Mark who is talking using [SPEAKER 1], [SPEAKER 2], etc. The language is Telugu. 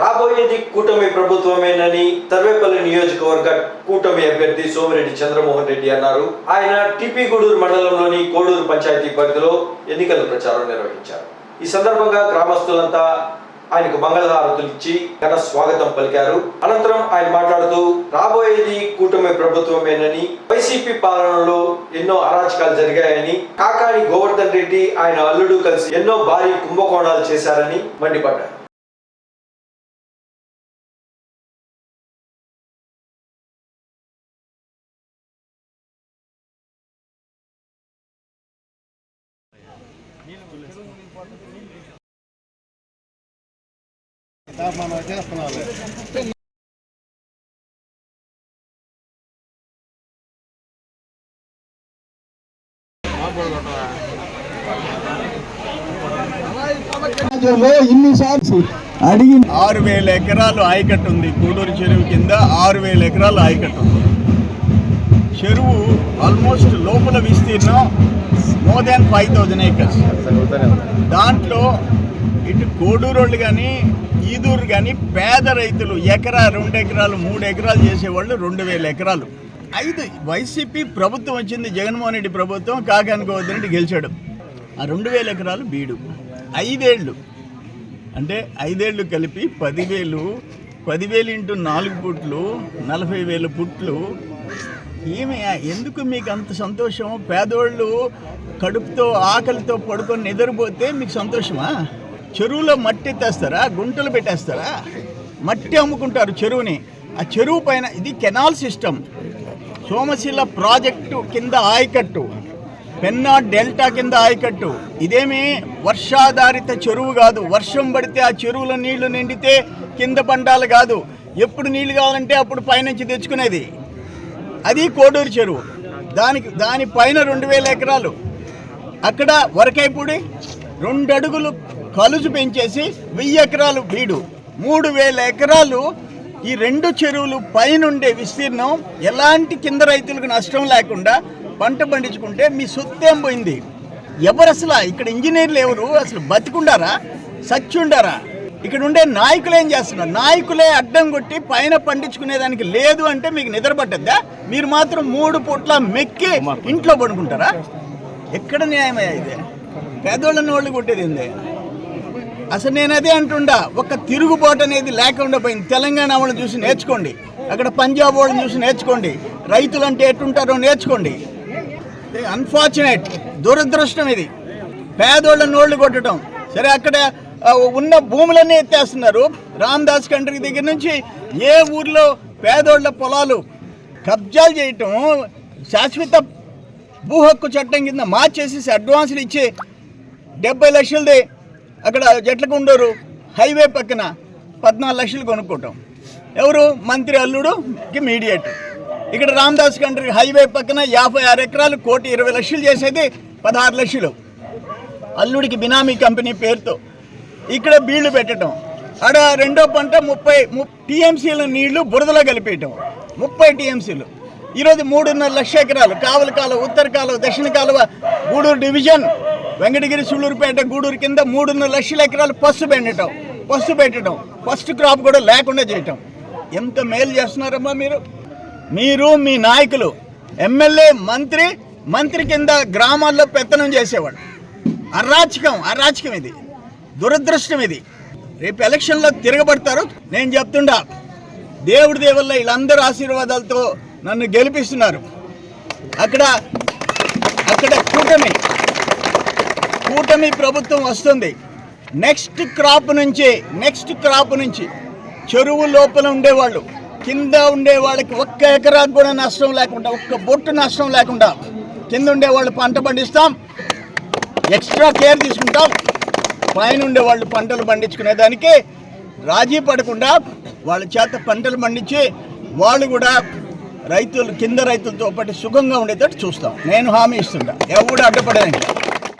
[SPEAKER 1] రాబోయేది కూటమి ప్రభుత్వమేనని తర్వేపల్లి నియోజకవర్గ కూటమి అభ్యర్థి సోమిరెడ్డి చంద్రమోహన్ రెడ్డి అన్నారు. ఆయన టిపి గూడూరు మండలంలోని కోడూరు పంచాయతీ పరిధిలో ఎన్నికల ప్రచారం నిర్వహించారు. ఈ సందర్భంగా గ్రామస్తులంతా ఆయనకు మంగళహారతులు ఇచ్చి ఘన స్వాగతం పలికారు. అనంతరం ఆయన మాట్లాడుతూ రాబోయేది కూటమి ప్రభుత్వమేనని వైసీపీ పాలనలో ఎన్నో అరాచకాలు జరిగాయని కాకాని గోవర్ధన్ రెడ్డి ఆయన అల్లుడు కలిసి ఎన్నో భారీ కుంభకోణాలు చేశారని మండిపడ్డారు.
[SPEAKER 2] మనం చేస్తున్నాం
[SPEAKER 3] అడిగి
[SPEAKER 2] ఆరు వేల ఎకరాలు ఆయకట్టు ఉంది. గూడూరు చెరువు కింద ఆరు వేల ఎకరాలు ఆయకట్టు ఉంది. చెరువు ఆల్మోస్ట్ లోపల విస్తీర్ణం more than five thousand acres దాంట్లో ఇటు కోడూరు వాళ్ళు కానీ ఈదూరు కానీ పేద రైతులు ఎకరా రెండు ఎకరాలు మూడు ఎకరాలు చేసేవాళ్ళు రెండు వేల ఎకరాలు. ఐదు వైసీపీ ప్రభుత్వం వచ్చింది జగన్మోహన్ రెడ్డి ప్రభుత్వం కాకాని గోవర్ధన్ రెడ్డి గెలిచాడు. ఆ రెండు వేల ఎకరాలు బీడు. ఐదేళ్ళు. అంటే ఐదేళ్ళు కలిపి పదివేలు పదివేలు ఇంటూ నాలుగు పుట్లు నలభై వేల పుట్లు ఏమి ఎందుకు మీకు అంత సంతోషం పేదోళ్ళు కడుపుతో ఆకలితో పడుకొని నిద్రపోతే మీకు సంతోషమా? చెరువులో మట్టి తెస్తారా? గుంటలు పెట్టేస్తారా? మట్టి అమ్ముకుంటారు చెరువుని. ఆ చెరువు పైన ఇది కెనాల్ సిస్టమ్. సోమశిల ప్రాజెక్టు కింద ఆయకట్టు. పెన్నా డెల్టా కింద ఆయకట్టు. ఇదేమి వర్షాధారిత చెరువు కాదు. వర్షం పడితే ఆ చెరువులో నీళ్ళు నిండితే కింద పండాలు కాదు. ఎప్పుడు నీళ్ళు కావాలంటే అప్పుడు పైనుంచి తెచ్చుకునేది. అది కోడూరు చెరువు. దానికి దాని పైన రెండు వేల ఎకరాలు. అక్కడ వరకైపూడి రెండు అడుగులు కలుజు పెంచేసి వెయ్యి ఎకరాలు బీడు. మూడు వేల ఎకరాలు ఈ రెండు చెరువులు పైనుండే విస్తీర్ణం. ఎలాంటి కింద రైతులకు నష్టం లేకుండా పంట పండించుకుంటే మీ సొత్తేం పోయింది? ఎవరు అసలు ఇక్కడ ఇంజనీర్లు ఎవరు? అసలు బతికుండారా? సచ్చుండారా? ఇక్కడ ఉండే నాయకులు ఏం చేస్తున్నారు? నాయకులే అడ్డం కొట్టి పైన పండించుకునేదానికి లేదు అంటే మీకు నిద్ర పట్టద్దా? మీరు మాత్రం మూడు పూట్ల మెక్కి ఇంట్లో పడుకుంటారా? ఎక్కడ న్యాయమయ్యా ఇది? పేదోళ్ళని వాళ్ళు కొట్టేది ఏంది? అసలు నేను అదే అంటుండా ఒక తిరుగుబాటు అనేది లేకుండా పోయింది. తెలంగాణ వాళ్ళని చూసి నేర్చుకోండి. అక్కడ పంజాబ్ వాళ్ళని చూసి నేర్చుకోండి. రైతులు అంటే ఎట్టుంటారో నేర్చుకోండి. అన్ఫార్చునేట్ దురదృష్టం ఇది. పేదోళ్ళ నోళ్ళు కొట్టడం. సరే అక్కడ ఉన్న భూములన్నీ ఎత్తేస్తున్నారు. రామ్దాస్ కంట్రీ దగ్గర నుంచి ఏ ఊర్లో పేదోళ్ళ పొలాలు కబ్జాలు చేయటం శాశ్వత భూ హక్కు చట్టం కింద మార్చేసి అడ్వాన్సులు ఇచ్చి డెబ్బై లక్షలది అక్కడ జట్లకుండూరు హైవే పక్కన పద్నాలుగు లక్షలు కొనుక్కోవటం. ఎవరు? మంత్రి అల్లుడుకి మీడియేట్. ఇక్కడ రామదాస్ కంట్రీ హైవే పక్కన యాభై ఆరు ఎకరాలు కోటి ఇరవై లక్షలు చేసేది పదహారు లక్షలు. అల్లుడికి బినామీ కంపెనీ పేరుతో. ఇక్కడ బీళ్ళు పెట్టడం ఆడ రెండో పంట ముప్పై టీఎంసీల నీళ్ళు బురదలో కలిపేయటం. ముప్పై టీఎంసీలు. ఈరోజు మూడున్నర లక్ష ఎకరాలు. కావల కాలువ ఉత్తర కాలువ దక్షిణ కాలువ గూడూరు డివిజన్ వెంకటగిరి సుళ్ళూరుపేట గూడూరు కింద మూడున్నర లక్షల ఎకరాలు పసు పెట్టడం పస్సు పెట్టడం ఫస్ట్ క్రాప్ కూడా లేకుండా చేయటం. ఎంత మేలు చేస్తున్నారమ్మా మీరు? మీరు మీ నాయకులు ఎమ్మెల్యే మంత్రి మంత్రి కింద గ్రామాల్లో పెత్తనం చేసేవాడు అరాచకం అరాచకం ఇది. దురదృష్టం ఇది. రేపు ఎలక్షన్లో తిరగబడతారు. నేను చెప్తుండా దేవుడి దేవుళ్ళ వీళ్ళందరూ ఆశీర్వాదాలతో నన్ను గెలిపిస్తున్నారు. అక్కడ అక్కడ కూటమి కూటమి ప్రభుత్వం వస్తుంది. నెక్స్ట్ క్రాప్ నుంచి నెక్స్ట్ క్రాప్ నుంచి చెరువు లోపల ఉండేవాళ్ళు కింద ఉండే వాళ్ళకి ఒక్క ఎకరాకు కూడా నష్టం లేకుండా ఒక్క బొట్టు నష్టం లేకుండా కింద ఉండే వాళ్ళు పంట పండిస్తాం ఎక్స్ట్రా కేర్ తీసుకుంటాం. పైన ఉండే వాళ్ళు పంటలు పండించుకునే దానికి రాజీ పడకుండా వాళ్ళ చేత పంటలు పండించి వాళ్ళు కూడా రైతులు కింద రైతులతో పాటు సుఖంగా ఉండేటట్టు చూస్తాం. నేను హామీ ఇస్తుంటా ఎవడు అడ్డపడడానికి